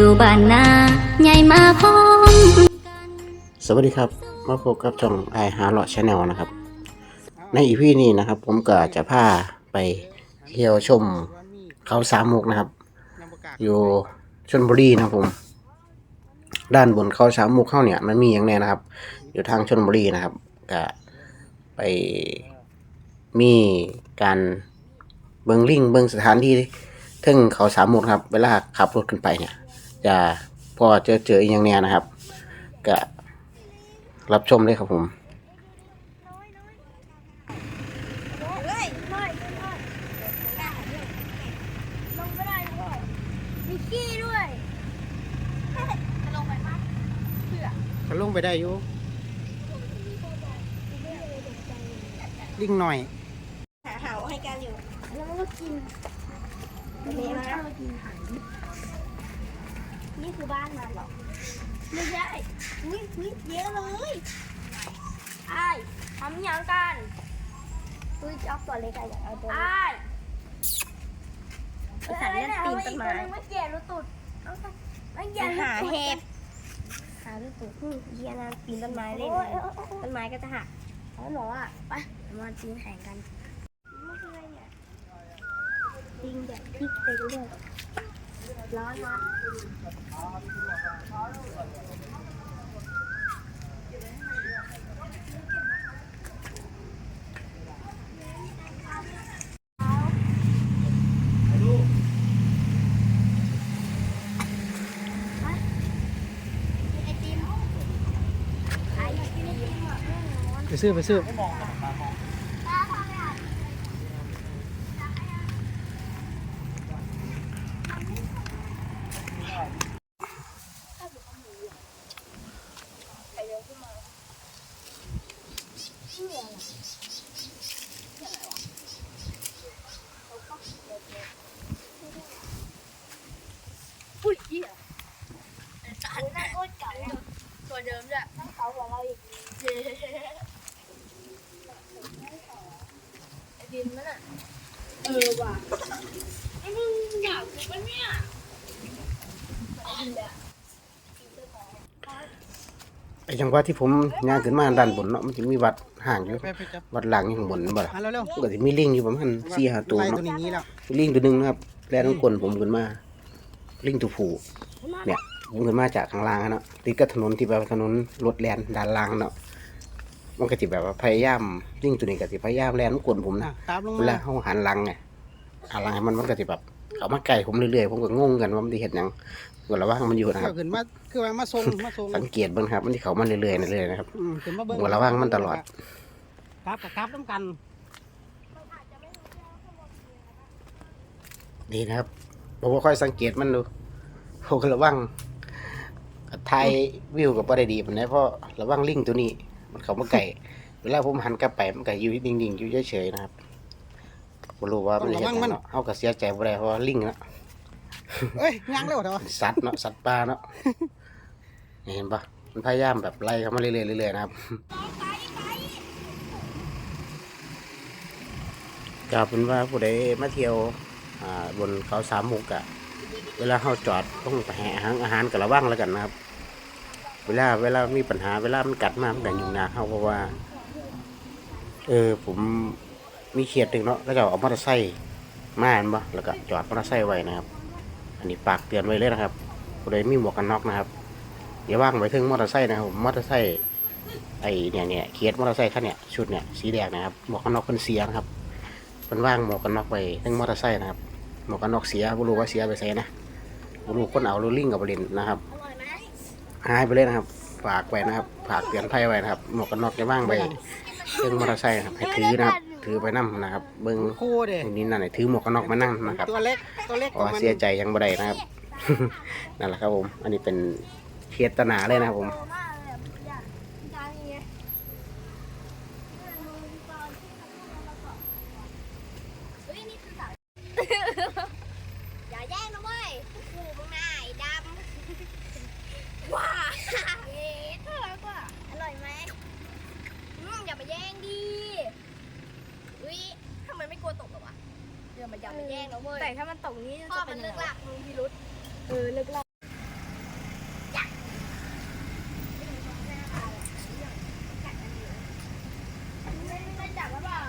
อยู่บ้านนาใหญ่มาพร้อมสวัสดีครับ มาพบกับช่องไอฮาร์ลอชแนลนะครับ ในอีพีนี้นะครับ ผมก็จะพาไปเที่ยวชมเขาสามมุกนะครับ อยู่ชนบุรีนะผม ด้านบนเขาสามมุกเข้าเนี่ยมันมีอย่างแน่นะครับ อยู่ทางชนบุรีนะครับก็ไปมีการเบิงลิงเบิงสถานที่ทึ่งเขาสามมุกครับ เวลาขับรถขึ้นไปเนี่ย จะพอเจอเจออีกอย่างแน่นะครับก็รับชมเลยครับผมลงไม่ได้ด้วยมีขี้ด้วยจะลงไปปะเพื่อก็ลงไปได้อยู่ลิงหน่อย หาเหาให้กันอยู่ แล้วมันก็กินอันนี้ นะนี่คือบ้านมันเหรอไม่ใช่นี่นี่เยอะเลยไอ้ทำยังกันอุ้ยจะเอาตัวเล็กอะอยากเอาตัวเล็กไอ้อะไรเนี่ยปีนต้นไม้ไม่เกี่ยรู้ตุดเอาไปไม่เกี่ยหาเห็บหารู้ตุดเยียนะปีนต้นไม้เล่นต้นไม้ก็จะหักเขาบอกว่าไปมาปีนแข่งกันไม่ใช่เนี่ยปิงแบบพลิกไปเรื่อย ร้อนร้อ นไอติมขายไอติมอะไปซื้อไปซื้ออุ้ยเหี้ยจานน่าโคตรเก่าอะตัวเดิมด้วยไม่เก่ากว่าเราอีกเย้ดินมันอะเออว่ะไอ้มึงอยากกินปะเนี่ยเอาเลย ไอ้จังหวะที่ผมย่างขึ้นมาด้านบนเนาะมันจะมีวัดห่างอยู่ไปไปจับวัดหลังอยู่ข้างบนบ่ล่ะมาเร็วมันก็จะมีลิงอยู่ประมาณสี่ห้าๆตัวไล่เนาะตัวนี้นี้แล้วลิงตัวหนึงนะครับแล่นกลนผมขึ้นมา ลิงตัวผู้เนี่ยผมขึ้นมาจากข้างล่างอะเนาะติดกับถนนที่แบบถนนรถแล่นด้านล่างเนาะมันก็จะแบบว่าพยายามลิงตัวนี้ก็จะพยายามแล่นกลนผมอะนะตามลงเวมาลาเขาหันหลังไงหันหลังให้มันมันก็จะแบบ เขามาไก่ผมเรื่อยๆผมก็งงกันว่ามันจะเห็นยังก็ระวังมันอยู่นะคเกี่รัยวบขึ้นมาคือว่ามาทรงมาทรงสังเกตเบ้างครับ มันที่เขามาเรื่อยๆเรื่อยๆนะครับ อืมขึ้นมาเบิ่งผมก็ระวังมันตลอด ครับกับครับต้องกันนี่นะครับผมก็ค่อยสังเกตมันดูผมก็ระวังถ่ายวิวกับบ่ได้ดีมันนะเพราะระวังลิงตัวนี้ มันเขามาไก่เวลาผมหันกลับไปมันก็อยู่นิ่งๆอยู่เฉยๆนะครับ บ่รู้ว่ามันเห็นหยังเนาะเฮาก็เสียใจบ่ได้เพราะว่าลิงเนาะเอ้ยย่างเร็วเถอะสัตว์เนาะสัตว์ป่าเนาะนี่เห็นปะมันพยายามแบบไล่เขามาเรื่อยๆเรื่อยๆนะครับกล่าวเป็นว่าผู้ใดมาเที่ยวอ่าบนเขาสามมุกอะเวลาเขาจอดต้องไปหาอาหารอาหารกับระวังแล้วกันนะครับ เวลาเวลามีปัญหาเวลามันกัดมามันกันยุ่งยากเขาเพราะว่า เออผม มีเขียดหนึ่งเนาะแล้วก็เอามอเตอร์ไซค์มาเห็นปะแล้วก็จอดมอเตอร์ไซค์ไว้นะครับ อันนี้ฝากเตือนไว้เลยนะครับผู้ใดมีหมวกกันน็อกนะครับอย่าว่างไว้ถึงมอเตอร์ไซค์นะครับมอเตอร์ไซค์ไอเนี่ยเนี่ยเคียดมอเตอร์ไซค์คันเนี่ยชุดเนี่ยสีแดงนะครับหมวกกันน็อกเป็นเสียนะครับเป็นว่างหมวกกันน็อกไว้ถึงมอเตอร์ไซค์นะครับหมวกกันน็อกเสียไม่รู้ว่าเสียไปใส่นะไม่รู้คนเอาหรือลิงกับบรินนะครับหายไปเลยนะครับ ฝากไว้นะครับฝากเตือนภัยไว้นะครับหมวกกันน็อกอย่าว่างไปถึงมอเตอร์ไซค์ครับให้ถือนะครับ ถือไปนั่นะครับ เบิ้งคู่เด้นี่นั่นให้ถือหมวกกันน็อกมานั่งนะครับตัวเล็กตัวเล็กเพราะว่าเสียใจยังบ่ได้นะครับ นั่นแหละครับผม อันนี้เป็นเทียตนาเลยนะครับผม มันอย่าไปแย่งนะเว้ยแต่ถ้ามันตกนี้พ่จะเป็นเลือกงลักลุงพิรุษเออเลิกลากไม่จับแล้วบอก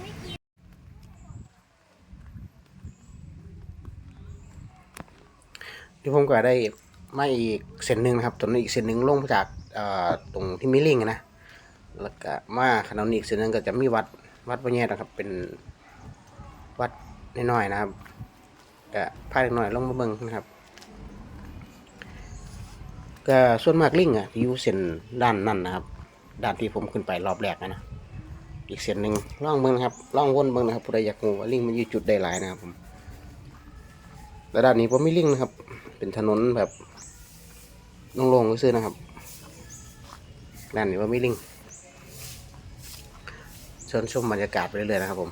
ไม่กินที่ยวผมก็ได้มาอีกเส้นหนึ่งนะครับตรงนี้อีกเส้นหนึ่งลงมาจากตรงที่มิลิงอะนะแล้วก็มาขนมนี้อีกเส้นหนึ่งก็จะมีวัด วัดพระแยนะครับ เป็นวัดน้อยๆนะครับก็พาเล็กน้อยลงมาเบิ่งนะครับก็ส่วนมากลิงอะอยู่เส้นด้านนั่นนะครับ ด้านที่ผมขึ้นไปรอบแรกนะอีกเส้นหนึ่งล่องเบิ่งนะครับล่องวนเบิ่งนะครับผู้ใดอยากรู้ว่าลิงมันอยู่จุดใดหลายนะครับผมแต่ด้านนี้ผมไม่ลิงนะครับ เป็นถนนแบบโล่งๆซื่อๆนะครับด้านนี้ว่าไม่ลิง ชมชมบรรยากาศไปเรื่อยๆนะครับผม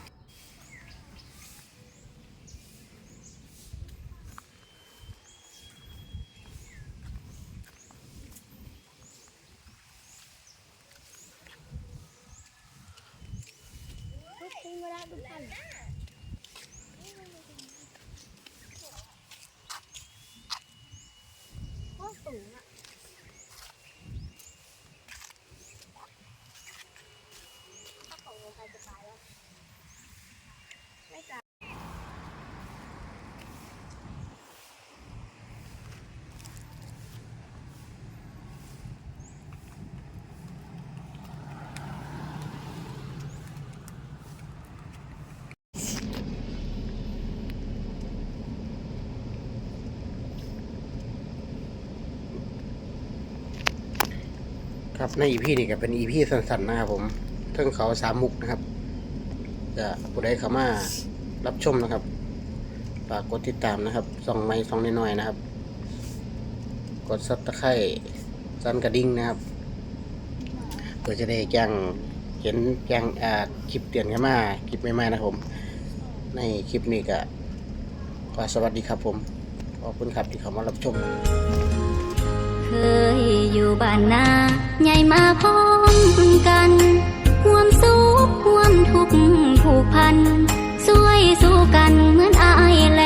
ทุกทีเวลาทุกท่านโคตรสูงอะถ้าตกลงไปจะตายแล้วไม่ตาย ครับในอีพีนี่ก็เป็นอีพีสั้นๆนะครับผมเทิงเขาสามมุกนะครับจะผู้ใดเข้ามารับชมนะครับฝากกดติดตามนะครับส่องไม้ส่องน้อยๆนะครับ กดซับตะไคร่สั่นกระดิ่งนะครับเพื่อจะได้แจ้งเห็นแจ้งอ่าคลิปเตือนเข้ามาคลิปใหม่ๆนะครับผม ในคลิปนี้ก็ขอสวัสดีครับผมขอบคุณครับที่เข้ามารับชม ยอยู่บ้านนาใหญ่มาพร้อมกันความสุขความทุกข์ผูกพันสวยสู้กันเหมือนไอแหล